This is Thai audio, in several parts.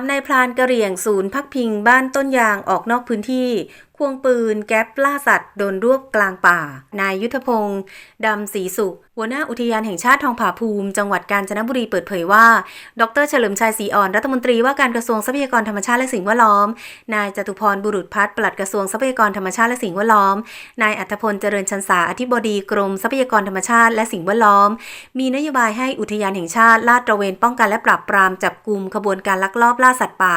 3นายพรานกระเหรี่ยงศูนย์พักพิงบ้านต้นยางออกนอกพื้นที่ ควงปืนแก๊ปล่าสัตว์โดนรวบกลางป่า นายยุทธพงศ์ดำศรีสุข หัวหน้าอุทยานแห่งชาติทองผาภูมิ จังหวัดกาญจนบุรีเปิดเผยว่า ดรเฉลิมชัยศรีอ่อนรัฐมนตรีว่าการกระทรวงทรัพยากรธรรมชาติและสิ่งแวดล้อม นายจตุพรบุรุษพัฒน์ปลัดกระทรวงทรัพยากรธรรมชาติและสิ่งแวดล้อม นายอัธพลเจริญชันษาอธิบดีกรมทรัพยากรธรรมชาติและสิ่งแวดล้อม มีนโยบายให้อุทยานแห่งชาติลาดตระเวนป้องกันและปราบปรามจับกลุ่มขบวนการลักลอบล่าสัตว์ป่า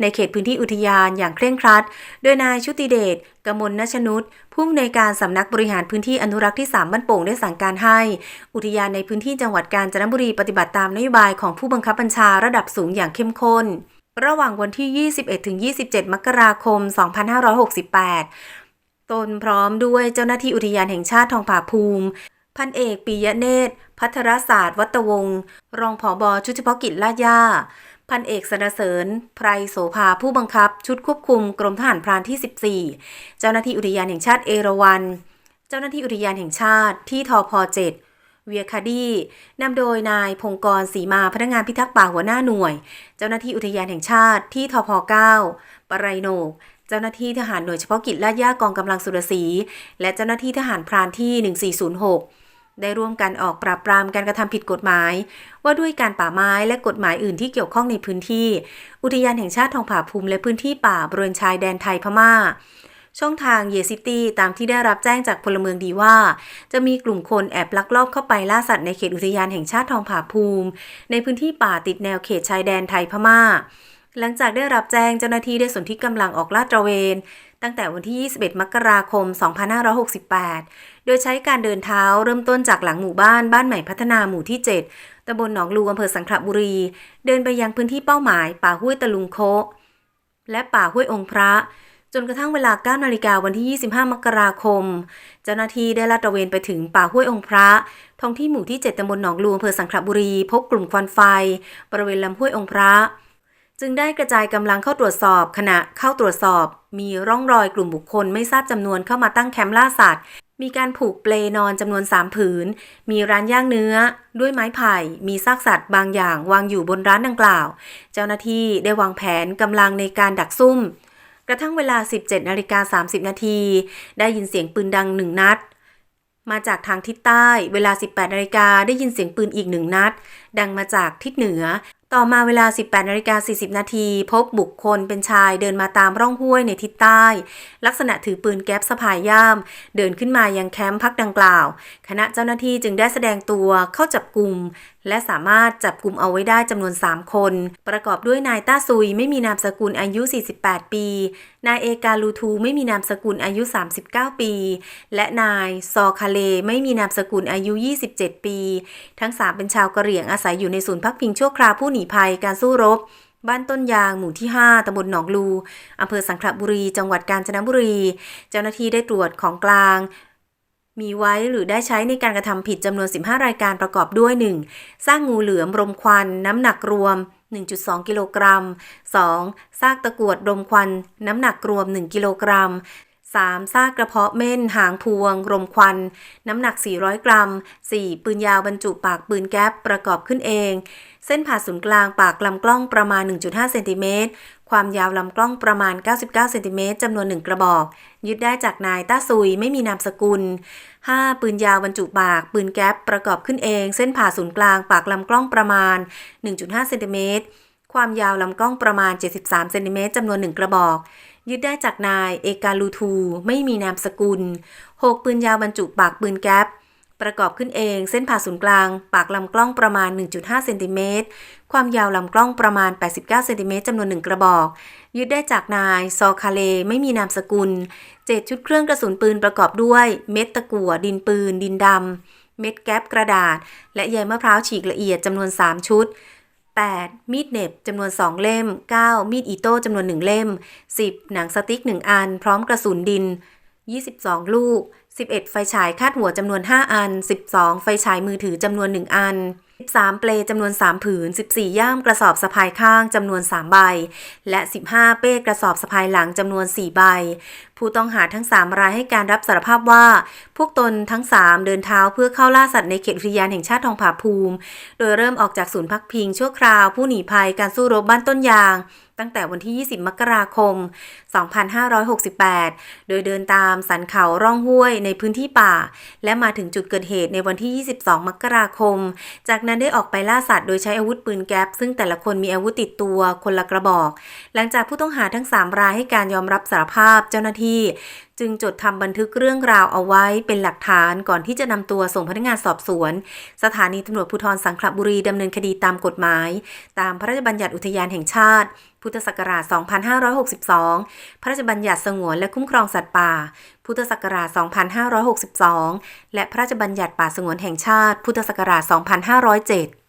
ในเขตพื้นที่อุทยานอย่างเคร่งครัด โดยนายชุติเดชกมลนชนุชผู้อำนวยการสำนักบริหารพื้นที่อนุรักษ์ที่ 3 บ้านโป่งได้สั่งการให้ อุทยานในพื้นที่จังหวัดกาญจนบุรีปฏิบัติตามนโยบายของผู้บังคับบัญชาระดับสูงอย่างเข้มข้น ระหว่างวันที่ 21-27 มกราคม 2568 ตนพร้อมด้วยเจ้าหน้าที่อุทยานแห่งชาติทองผาภูมิ พันเอกปิยเนตร พัทรศาสตร์ วัตวงศ์รองผอบอชุดเฉพาะกิจลาดย่า พันเอกสนเสริญ ไพรโสภาผู้บังคับ ชุดควบคุมกรมทหารพรานที่ 14 เจ้าหน้าที่อุทยานแห่งชาติเอราวัณเจ้าหน้าที่อุทยานแห่งชาติที่ทอพ7เวียคาดีนำโดยนายพงกรศรีมาพนักงานพิทักษ์ป่าหัวหน้าหน่วย เจ้าหน้าที่อุทยานแห่งชาติที่ทพ9ปไรโนก เจ้าหน้าที่ทหารหน่วยเฉพาะกิจลาดย่ากองกำลังสุรศรีและเจ้าหน้าที่ทหารพรานที่ 1406 ได้ร่วมกันออกปราบปรามการกระทำผิดกฎหมาย ว่าด้วยการป่าไม้และกฎหมายอื่นที่เกี่ยวข้องในพื้นที่ อุทยานแห่งชาติทองผาภูมิและพื้นที่ป่าบริเวณชายแดนไทยพม่า ช่องทางเยซิตี้ตามที่ได้รับแจ้งจากพลเมืองดีว่า จะมีกลุ่มคนแอบลักลอบเข้าไปล่าสัตว์ในเขตอุทยานแห่งชาติทองผาภูมิ ในพื้นที่ป่าติดแนวเขตชายแดนไทยพม่า หลังจากได้รับแจ้งเจ้าหน้าที่ได้สนที่กำลังออกลาดตระเวนตั้งแต่วันที่ 21 มกราคม 2568 โดยใช้การเดินเท้าเริ่มต้นจากหลังหมู่บ้านบ้านใหม่พัฒนาหมู่ที่ 7ตำบลหนองลูอำเภอสังขละบุรี เดินไปยังพื้นที่เป้าหมาย ป่าห้วยตะลุงโค และป่าห้วยองค์พระ จนกระทั่งเวลา9นาฬิกาวันที่ 25 มกราคม เจ้าหน้าที่ได้ลาดตระเวนไปถึงป่าห้วยองค์พระ ท้องที่หมู่ที่ 7ตำบลหนองลูอำเภอสังขละบุรี พบกลุ่มควันไฟ บริเวณลำห้วยองค์พระจึงได้กระจายกำลังเข้าตรวจสอบ ขณะเข้าตรวจสอบ มีร่องรอยกลุ่มบุคคลไม่ทราบจำนวนเข้ามาตั้งแคมป์ล่าสัตว์ มีการผูกเปลนอนจำนวน3ผืน มีร้านย่างเนื้อ ด้วยไม้ไผ่ มีซากสัตว์บางอย่างวางอยู่บนร้านดังกล่าว เจ้าหน้าที่ได้วางแผนกำลังในการดักซุ่ม กระทั่งเวลา 17นาฬิกา30 นาที ได้ยินเสียงปืนดังหนึ่งนัด มาจากทางทิศใต้ เวลา 18นาฬิกาได้ยินเสียงปืนอีกหนึ่งนัด ดังมาจากทิศเหนือ ต่อมาเวลา 18นาฬิกา40 นาทีพบบุคคลเป็นชายเดินมาตามร่องห้วยในทิศใต้ ลักษณะถือปืนแก๊ปสะพายย่าม เดินขึ้นมายังแคมป์พักดังกล่าว คณะเจ้าหน้าที่จึงได้แสดงตัวเข้าจับกลุ่มและสามารถจับกลุ่มเอาไว้ได้จำนวน 3 คน ประกอบด้วยนายต้าซุยไม่มีนามสกุลอายุ 48 ปี นายเอกาลูทูไม่มีนามสกุลอายุ 39 ปี และนายซอคาเลไม่มีนามสกุลอายุ 27 ปี ทั้ง 3 เป็นชาวกะเหรี่ยงอาศัยอยู่ในศูนย์พักพิงชั่วคราวผู้หนีภัยการสู้รบบ้านต้นยางหมู่ที่ 5ตำบลหนองลู อำเภอสังขละบุรี จังหวัดกาญจนบุรี เจ้าหน้าที่ได้ตรวจของกลาง มีไว้หรือได้ใช้ในการกระทำผิดจำนวน 15 รายการประกอบด้วย 1. สร้างงูเหลือมรมควัน น้ำหนักรวม 1.2 กิโลกรัม 2. ซากตะกรวดรมควัน น้ำหนักรวม 1 กิโลกรัม 3. ซากกระเพาะเม่น หางพวง รมควัน น้ำหนัก 400 กรัม 4. ปืนยาวบรรจุปากปืนแก๊ปประกอบขึ้นเอง เส้นผ่าศูนย์กลางปากลำกล้องประมาณ 1.5 เซนติเมตร ความยาวลำกล้องประมาณ 99 เซนติเมตรจำนวน1กระบอก ยึดได้จากนายต้าซุยไม่มีนามสกุล 5. ปืนยาวบรรจุปาก ปืนแก๊ปประกอบขึ้นเอง เส้นผ่าศูนย์กลางปากลำกล้องประมาณ 1.5 เซนติเมตร ความยาวลำกล้องประมาณ 73 เซนติเมตรจำนวน1กระบอก ยึดได้จากนายเอกาลูทู ไม่มีนามสกุล 6. ปืนยาวบรรจุปากปืนแก๊ป ประกอบขึ้นเอง เส้นผ่าศูนย์กลาง ปากลำกล้องประมาณ 1.5 เซนติเมตร ความยาวลำกล้องประมาณ 89 เซนติเมตรจำนวน1กระบอก ยึดได้จากนาย ซอคาเล ไม่มีนามสกุล7ชุดเครื่องกระสุนปืนประกอบด้วย เม็ดตะกั่ว ดินปืน ดินดำ เม็ดแก๊ปกระดาษ และใยมะพร้าวฉีกละเอียดจำนวน 3 ชุด 8. มีดเน็บจำนวน 2 เล่ม 9. มีดอิโต้จำนวน 1 เล่ม 10. หนังสติ๊ก 1 อัน พร้อมกระสุนดิน 22 ลูก 11 ไฟฉายคาดหัวจำนวน 5 อัน 12 ไฟฉายมือถือจำนวน 1 อัน 13 เปลจำนวน 3 ผืน 14 ย่ามกระสอบสะพายข้างจำนวน 3 ใบ และ 15 เป้กระสอบสะพายหลังจำนวน 4 ใบ ผู้ต้องหาทั้ง 3 รายให้การรับสารภาพว่า พวกตนทั้ง 3 เดินเท้าเพื่อเข้าล่าสัตว์ในเขตอุทยานแห่งชาติทองผาภูมิ โดยเริ่มออกจากศูนย์พักพิงชั่วคราวผู้หนีภัยการสู้รบบ้านต้นยาง ตั้งแต่วันที่ 20 มกราคม 2568 โดยเดินตามสันเขาร่องห้วยในพื้นที่ป่า และมาถึงจุดเกิดเหตุในวันที่ 22 มกราคม จากนั้นได้ออกไปล่าสัตว์โดยใช้อาวุธปืนแก๊ปซึ่งแต่ละคนมีอาวุธติดตัวคนละกระบอก หลังจากผู้ต้องหาทั้ง 3 รายให้การยอมรับสารภาพเจ้าหน้าที่ จึงจดทำบันทึกเรื่องราวเอาไว้เป็นหลักฐานก่อนที่จะนำตัวส่งพนักงานสอบสวน สถานีตำรวจภูธรสังขละบุรีดำเนินคดีตามกฎหมาย ตามพระราชบัญญัติอุทยานแห่งชาติ พุทธศักราช 2562 พระราชบัญญัติสงวนและคุ้มครองสัตว์ป่า พุทธศักราช 2562 และพระราชบัญญัติป่าสงวนแห่งชาติ พุทธศักราช 2507